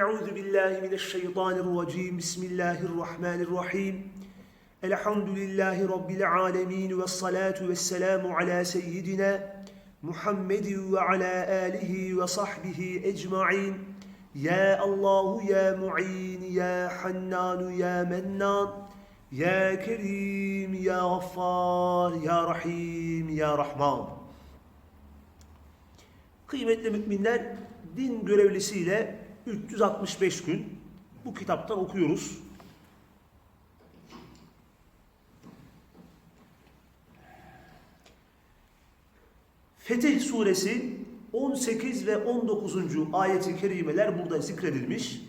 Euzu billahi mineşşeytanirracim. Bismillahirrahmanirrahim. Elhamdülillahi rabbil alamin ve salatu vesselamu ala seyyidina Muhammedin ve ala alihi ve sahbihi ecmaîn. Ya Allahu ya Mu'in ya Hannan ya Mennan ya Kerim ya Gaffar ya Rahim ya Rahman. Kıymetli müminler, din görevlisiyle 365 gün bu kitaptan okuyoruz. Fetih suresi 18 ve 19. ayeti kerimeler burada zikredilmiş.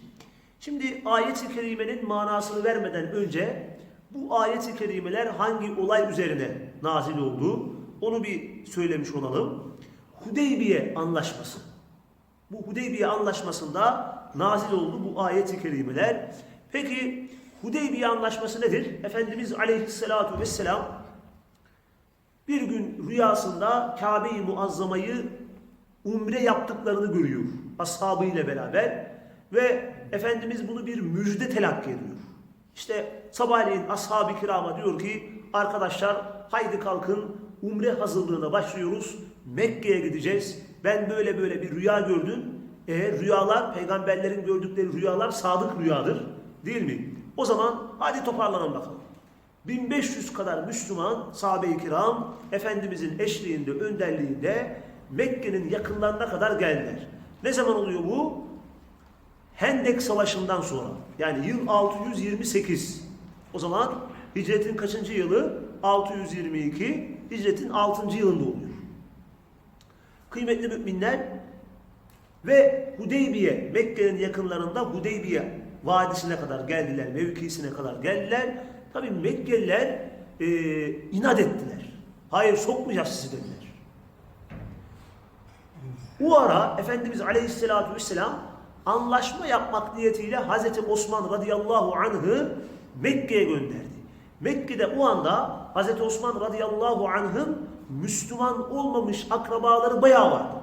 Şimdi ayeti kerimenin manasını vermeden önce bu ayeti kerimeler hangi olay üzerine nazil oldu onu bir söylemiş olalım. Hudeybiye anlaşması. Bu Hudeybiye anlaşmasında nazil oldu bu ayeti kerimeler. Peki Hudeybiye anlaşması nedir? Efendimiz aleyhissalatu vesselam bir gün rüyasında Kabe-i Muazzama'yı umre yaptıklarını görüyor ashabıyla beraber ve Efendimiz bunu bir müjde telakki ediyor. İşte sabahleyin ashab-ı kirama diyor ki arkadaşlar haydi kalkın umre hazırlığına başlıyoruz. Mekke'ye gideceğiz. Ben böyle böyle bir rüya gördüm. E, rüyalar, peygamberlerin gördükleri rüyalar sadık rüyadır. Değil mi? O zaman hadi toparlanalım bakalım. 1500 kadar Müslüman sahabe-i kiram Efendimizin eşliğinde, önderliğinde Mekke'nin yakınlarına kadar geldiler. Ne zaman oluyor bu? Hendek Savaşı'ndan sonra. Yani yıl 628. O zaman hicretin kaçıncı yılı? 622. Hicretin 6. yılında oluyor. Kıymetli müminler ve Hudeybiye, Mekke'nin yakınlarında Hudeybiye Vadisi'ne kadar geldiler, mevkisine kadar geldiler. Tabi Mekkeliler e, inat ettiler. Hayır sokmayacağız sizi dediler. O ara Efendimiz Aleyhisselatü Vesselam anlaşma yapmak niyetiyle Hazreti Osman radıyallahu anh'ı Mekke'ye gönderdi. Mekke'de o anda Hazreti Osman radıyallahu anh'ın Müslüman olmamış akrabaları bayağı vardı.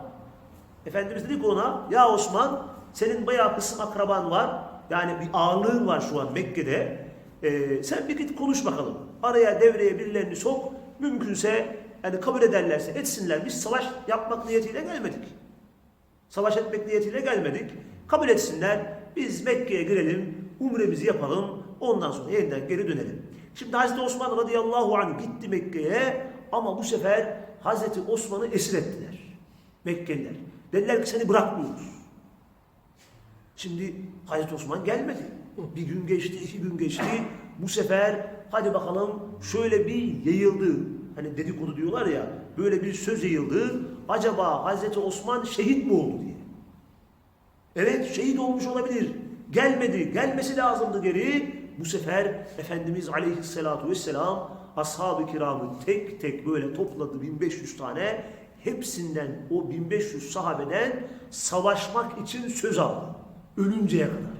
Efendimiz dedi ki ona ya Osman senin bayağı kısım akraban var. Yani bir ağırlığın var şu an Mekke'de. Ee, sen bir git konuş bakalım. Araya devreye birilerini sok. Mümkünse yani kabul ederlerse etsinler. Biz savaş yapmak niyetiyle gelmedik. Savaş etmek niyetiyle gelmedik. Kabul etsinler. Biz Mekke'ye girelim. Umremizi yapalım. Ondan sonra yeniden geri dönelim. Şimdi Hazreti Osman radıyallahu anh gitti Mekke'ye ama bu sefer Hazreti Osman'ı esir ettiler. Mekkeliler. Dediler ki seni bırakmıyoruz. Şimdi Hazreti Osman gelmedi. Bir gün geçti, iki gün geçti. Bu sefer hadi bakalım şöyle bir yayıldı. Hani dedikodu diyorlar ya böyle bir söz yayıldı. Acaba Hazreti Osman şehit mi oldu diye. Evet şehit olmuş olabilir. Gelmedi. Gelmesi lazımdı geri. Bu sefer Efendimiz Aleyhisselatü Vesselam ashab-ı kiramı tek tek böyle topladı 1500 tane. Hepsinden o 1500 sahabeden savaşmak için söz aldı. Ölünceye kadar.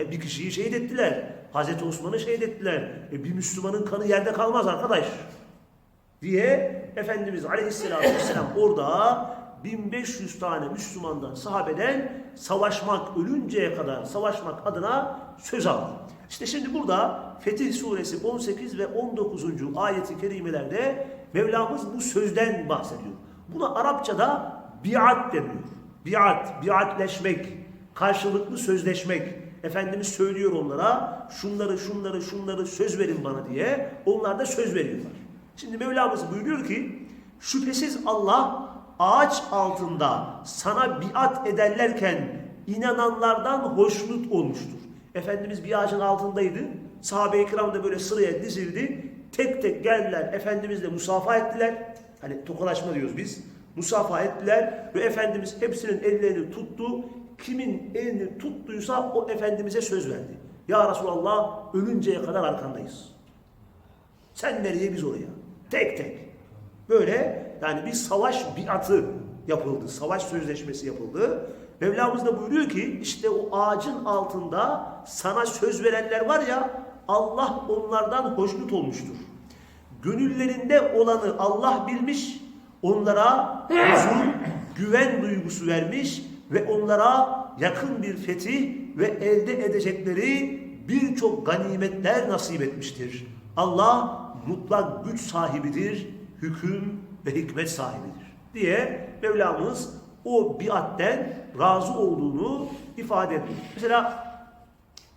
E, bir kişiyi şehit ettiler. Hazreti Osman'ı şehit ettiler. E, bir Müslümanın kanı yerde kalmaz arkadaş. Diye Efendimiz Aleyhisselatü Vesselam orada 1500 tane Müslümandan, sahabeden savaşmak, ölünceye kadar savaşmak adına söz aldı. İşte şimdi burada Fetih Suresi 18 ve 19. ayeti kerimelerde Mevlamız bu sözden bahsediyor. Buna Arapçada biat deniyor. Biat, biatleşmek, karşılıklı sözleşmek. Efendimiz söylüyor onlara şunları şunları şunları söz verin bana diye. Onlar da söz veriyorlar. Şimdi Mevlamız buyuruyor ki şüphesiz Allah ağaç altında sana biat ederlerken inananlardan hoşnut olmuştur. Efendimiz bir ağacın altındaydı. Sahabe-i kiram da böyle sıraya dizildi. Tek tek geldiler. Efendimizle musafa ettiler. Hani tokalaşma diyoruz biz. Musafa ettiler ve Efendimiz hepsinin ellerini tuttu. Kimin elini tuttuysa o Efendimiz'e söz verdi. Ya Resulallah ölünceye kadar arkandayız. Sen nereye biz oraya. Tek tek. Böyle yani bir savaş biatı yapıldı. Savaş sözleşmesi yapıldı. Mevlamız da buyuruyor ki işte o ağacın altında sana söz verenler var ya Allah onlardan hoşnut olmuştur. Gönüllerinde olanı Allah bilmiş, onlara huzur, güven duygusu vermiş ve onlara yakın bir fetih ve elde edecekleri birçok ganimetler nasip etmiştir. Allah mutlak güç sahibidir, hüküm ve hikmet sahibidir diye Mevlamız o biatten razı olduğunu ifade ediyor. Mesela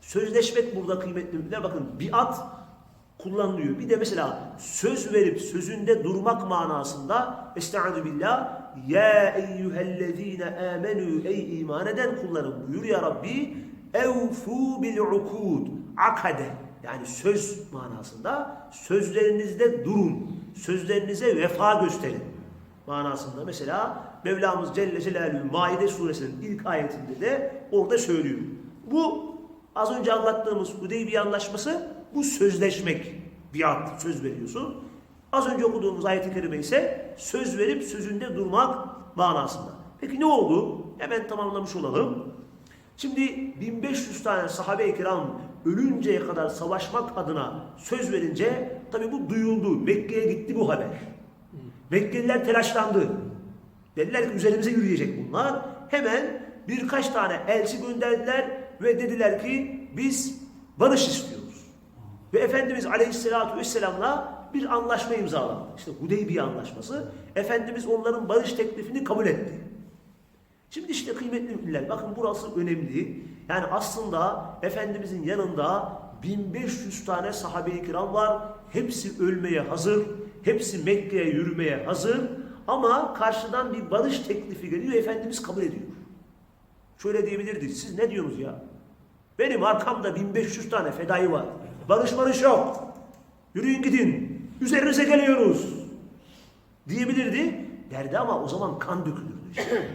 sözleşmek burada kıymetli müminler. Bakın biat kullanılıyor. Bir de mesela söz verip sözünde durmak manasında Estaizu billah Ya eyyühellezine amenü ey iman eden kullarım buyur ya Rabbi evfu bil ukud akade yani söz manasında sözlerinizde durun. Sözlerinize vefa gösterin manasında mesela Mevlamız Celle Celaluhu Maide suresinin ilk ayetinde de orada söylüyor. Bu az önce anlattığımız Hudeybiye anlaşması bu sözleşmek. Biat, söz veriyorsun. Az önce okuduğumuz ayet-i kerime ise söz verip sözünde durmak manasında. Peki ne oldu? Hemen tamamlamış olalım. Şimdi 1500 tane sahabe-i kiram ölünceye kadar savaşmak adına söz verince tabi bu duyuldu. Mekke'ye gitti bu haber. Mekkeliler telaşlandı. Dediler ki üzerimize yürüyecek bunlar. Hemen birkaç tane elçi gönderdiler ve dediler ki biz barış istiyoruz. Ve Efendimiz Aleyhisselatü Vesselam'la bir anlaşma imzaladı. İşte Hudeybiye Anlaşması. Efendimiz onların barış teklifini kabul etti. Şimdi işte kıymetli müminler bakın burası önemli. Yani aslında Efendimizin yanında 1500 tane sahabe-i kiram var. Hepsi ölmeye hazır. Hepsi Mekke'ye yürümeye hazır. Ama karşıdan bir barış teklifi geliyor. Efendimiz kabul ediyor. Şöyle diyebilirdi. Siz ne diyorsunuz ya? Benim arkamda 1500 tane fedai var. Barış barış yok. Yürüyün gidin. Üzerinize geliyoruz. Diyebilirdi. Derdi ama o zaman kan dökülürdü. işte.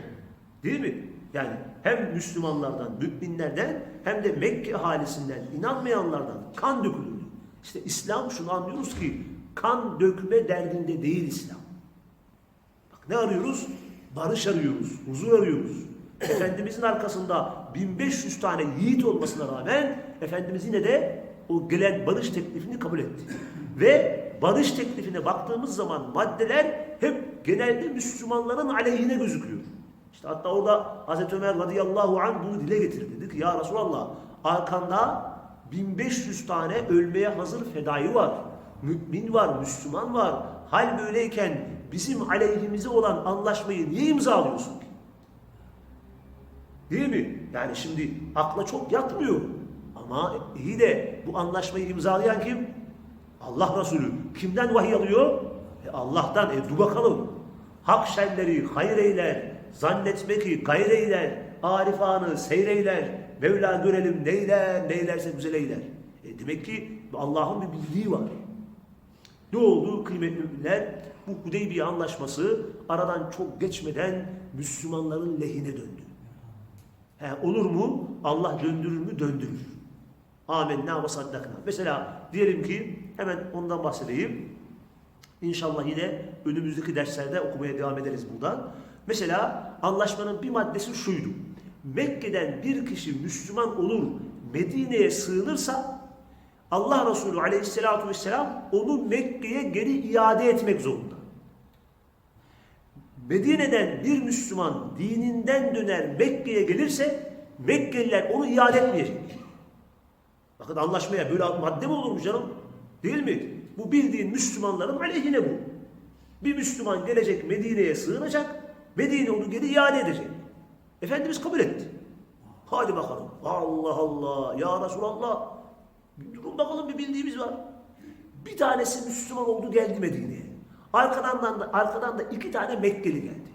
Değil mi? Yani hem Müslümanlardan, müminlerden hem de Mekke ahalisinden, inanmayanlardan kan dökülürdü. İşte İslam şunu anlıyoruz ki kan dökme derdinde değil İslam. Bak ne arıyoruz? Barış arıyoruz, huzur arıyoruz. Efendimizin arkasında 1500 tane yiğit olmasına rağmen Efendimiz yine de o gelen barış teklifini kabul etti. Ve barış teklifine baktığımız zaman maddeler hep genelde Müslümanların aleyhine gözüküyor. İşte hatta orada Hazreti Ömer radıyallahu anh bunu dile getirdi. Dedi ki ya Resulallah arkanda 1500 tane ölmeye hazır fedai var. Mümin var, Müslüman var. Hal böyleyken bizim aleyhimize olan anlaşmayı niye imzalıyorsun ki? Değil mi? Yani şimdi akla çok yatmıyor. Ama iyi de bu anlaşmayı imzalayan kim? Allah Resulü. Kimden vahiy alıyor? E Allah'tan. E dur bakalım. Hak şerleri hayır eyler. Zannetme ki gayr eyler. Arifanı seyreyler. Mevla görelim neyler, neylerse güzel eyler. E demek ki Allah'ın bir bildiği var. Ne oldu kıymetli müminler? Bu Hudeybiye anlaşması aradan çok geçmeden Müslümanların lehine döndü. He, olur mu? Allah döndürür mü? Döndürür. Amenna ve saddakna. Mesela diyelim ki hemen ondan bahsedeyim. İnşallah yine önümüzdeki derslerde okumaya devam ederiz buradan. Mesela anlaşmanın bir maddesi şuydu. Mekke'den bir kişi Müslüman olur, Medine'ye sığınırsa Allah Resulü aleyhissalatu vesselam onu Mekke'ye geri iade etmek zorunda. Medine'den bir Müslüman dininden döner Mekke'ye gelirse Mekkeliler onu iade etmeyecek. Bakın anlaşmaya böyle madde mi olurmuş canım? Değil mi? Bu bildiğin Müslümanların aleyhine bu. Bir Müslüman gelecek Medine'ye sığınacak, Medine onu geri iade edecek. Efendimiz kabul etti. Hadi bakalım. Allah Allah. Ya Resulallah. Durun bakalım bir bildiğimiz var. Bir tanesi Müslüman oldu geldi Medine'ye. Arkadan da, arkadan da iki tane Mekkeli geldi.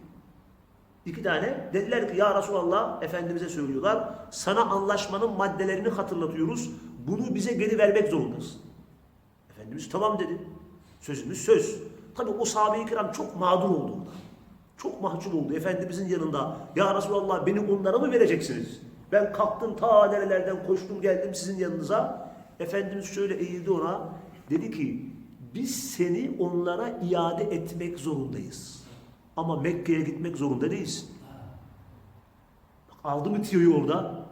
İki tane. Dediler ki ya Resulallah Efendimiz'e söylüyorlar. Sana anlaşmanın maddelerini hatırlatıyoruz. Bunu bize geri vermek zorundasın. Efendimiz tamam dedi. Sözümüz söz. Tabi o sahabe-i kiram çok mağdur oldu orada. Çok mahcup oldu Efendimizin yanında. Ya Resulallah beni onlara mı vereceksiniz? Ben kalktım ta nerelerden koştum geldim sizin yanınıza. Efendimiz şöyle eğildi ona. Dedi ki biz seni onlara iade etmek zorundayız. Ama Mekke'ye gitmek zorunda değilsin. Bak, aldı mı tiyoyu orada?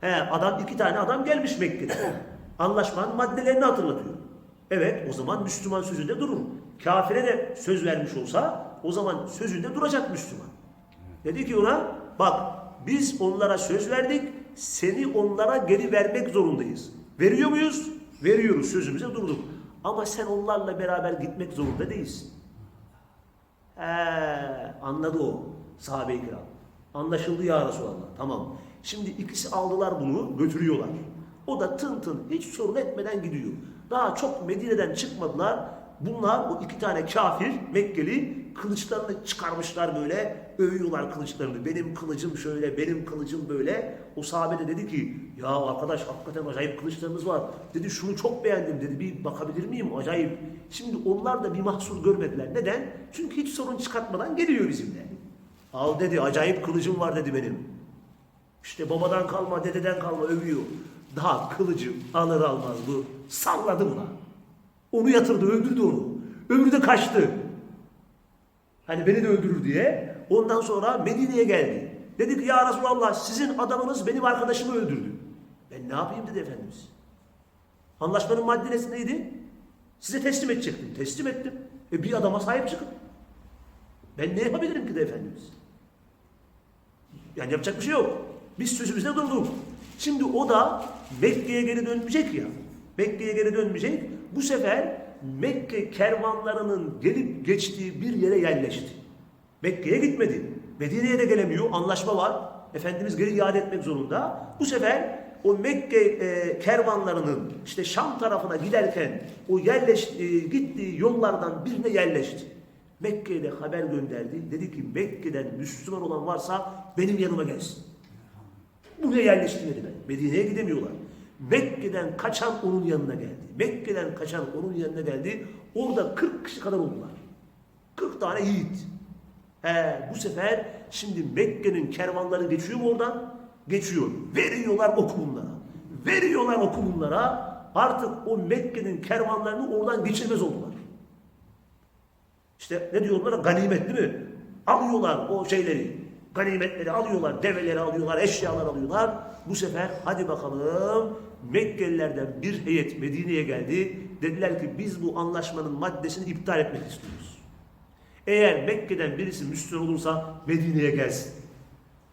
He, adam iki tane adam gelmiş Mekke'de. Anlaşmanın maddelerini hatırlatıyor. Evet o zaman Müslüman sözünde durur. Kafire de söz vermiş olsa o zaman sözünde duracak Müslüman. Dedi ki ona bak biz onlara söz verdik, seni onlara geri vermek zorundayız. Veriyor muyuz? Veriyoruz, sözümüze durduk. Ama sen onlarla beraber gitmek zorunda değilsin. He, anladı o sahabe-i kiram. Anlaşıldı ya Resulallah. Tamam. Şimdi ikisi aldılar bunu götürüyorlar. O da tın tın hiç sorun etmeden gidiyor. Daha çok Medine'den çıkmadılar. Bunlar o iki tane kafir Mekkeli kılıçlarını çıkarmışlar böyle. Övüyorlar kılıçlarını. Benim kılıcım şöyle, benim kılıcım böyle. O sahabe de dedi ki ya arkadaş hakikaten acayip kılıçlarınız var. Dedi şunu çok beğendim dedi. Bir bakabilir miyim? Acayip. Şimdi onlar da bir mahsur görmediler. Neden? Çünkü hiç sorun çıkartmadan geliyor bizimle. Al dedi acayip kılıcım var dedi benim. İşte babadan kalma, dededen kalma övüyor. Daha kılıcı alır almaz bu. Salladı buna. Onu yatırdı, öldürdü onu. Öbürü de kaçtı. Hani beni de öldürür diye. Ondan sonra Medine'ye geldi. Dedi ki ya Resulallah sizin adamınız benim arkadaşımı öldürdü. Ben ne yapayım dedi Efendimiz. Anlaşmanın maddesi neydi? Size teslim edecektim. Teslim ettim. E bir adama sahip çıkın. Ben ne yapabilirim ki de Efendimiz? Yani yapacak bir şey yok. Biz sözümüzde durduk. Şimdi o da Mekke'ye geri dönmeyecek ya. Mekke'ye geri dönmeyecek. Bu sefer Mekke kervanlarının gelip geçtiği bir yere yerleşti. Mekke'ye gitmedi. Medine'ye de gelemiyor. Anlaşma var. Efendimiz geri iade etmek zorunda. Bu sefer o Mekke e, kervanlarının işte Şam tarafına giderken o yerleş, e, gittiği yollardan birine yerleşti. Mekke'ye de haber gönderdi. Dedi ki Mekke'den Müslüman olan varsa benim yanıma gelsin. Buraya yerleştirmedi ben. Medine'ye gidemiyorlar. Mekke'den kaçan onun yanına geldi. Mekke'den kaçan onun yanına geldi. Orada 40 kişi kadar oldular. 40 tane yiğit. He, bu sefer şimdi Mekke'nin kervanları geçiyor mu oradan? Geçiyor. Veriyorlar oku bunlara. Veriyorlar oku bunlara. Artık o Mekke'nin kervanlarını oradan geçirmez oldular. İşte ne diyorlar? Ganimet değil mi? Alıyorlar o şeyleri. Ganimetleri alıyorlar, develeri alıyorlar, eşyalar alıyorlar. Bu sefer hadi bakalım Mekkelilerden bir heyet Medine'ye geldi. Dediler ki biz bu anlaşmanın maddesini iptal etmek istiyoruz. Eğer Mekke'den birisi Müslüman olursa Medine'ye gelsin.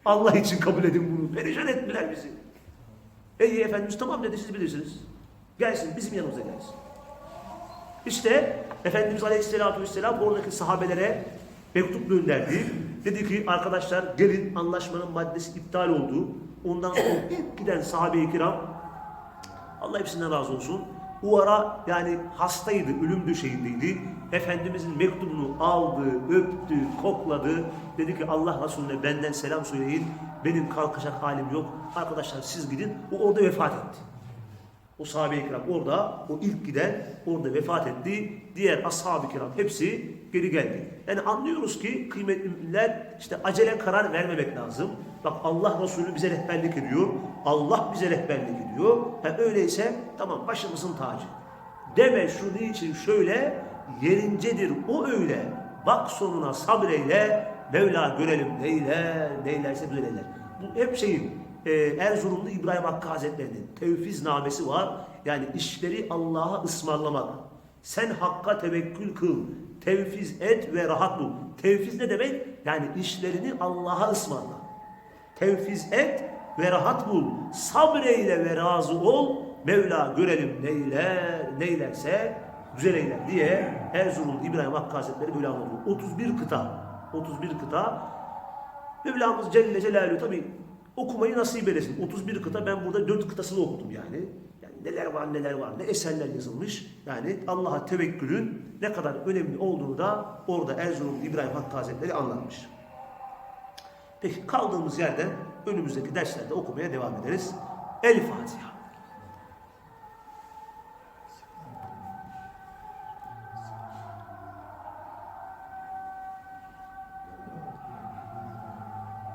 Allah için kabul edin bunu. Perişan ettiler bizi. Ey Efendimiz tamam dedi siz bilirsiniz. Gelsin bizim yanımıza gelsin. İşte Efendimiz Aleyhisselatü Vesselam oradaki sahabelere mektup gönderdi. Dedi ki arkadaşlar gelin anlaşmanın maddesi iptal oldu. Ondan sonra giden sahabe-i kiram Allah hepsinden razı olsun. O ara yani hastaydı, ölüm döşeğindeydi. Efendimizin mektubunu aldı, öptü, kokladı. Dedi ki Allah Resulüne benden selam söyleyin. Benim kalkacak halim yok. Arkadaşlar siz gidin. O orada vefat etti. O sahabe-i kiram orada, o ilk giden orada vefat etti. Diğer ashab-ı kiram hepsi geri geldi. Yani anlıyoruz ki kıymetli müminler işte acele karar vermemek lazım. Bak Allah Resulü bize rehberlik ediyor. Allah bize rehberlik ediyor. Ha, öyleyse tamam başımızın tacı. Deme şu niçin şöyle yerincedir o öyle. Bak sonuna sabreyle Mevla görelim neyler, neylerse güzel. Bu hep şeyin e, Erzurumlu İbrahim Hakkı Hazretleri'nin tevfiz namesi var. Yani işleri Allah'a ısmarlamak. Sen Hakk'a tevekkül kıl. Tevfiz et ve rahat bul. Tevfiz ne demek? Yani işlerini Allah'a ısmarla. Tevfiz et ve rahat bul. Sabreyle ve razı ol. Mevla görelim neyler, neylerse güzel eyler diye Erzurum İbrahim Hakkı Hazretleri böyle anlatıyor. 31 kıta. 31 kıta. Mevlamız Celle Celaluhu tabi okumayı nasip eylesin. 31 kıta ben burada 4 kıtasını okudum yani. Yani neler var neler var ne eserler yazılmış. Yani Allah'a tevekkülün ne kadar önemli olduğunu da orada Erzurum İbrahim Hakkı Hazretleri anlatmış. Peki kaldığımız yerden önümüzdeki derslerde okumaya devam ederiz. El Fatiha.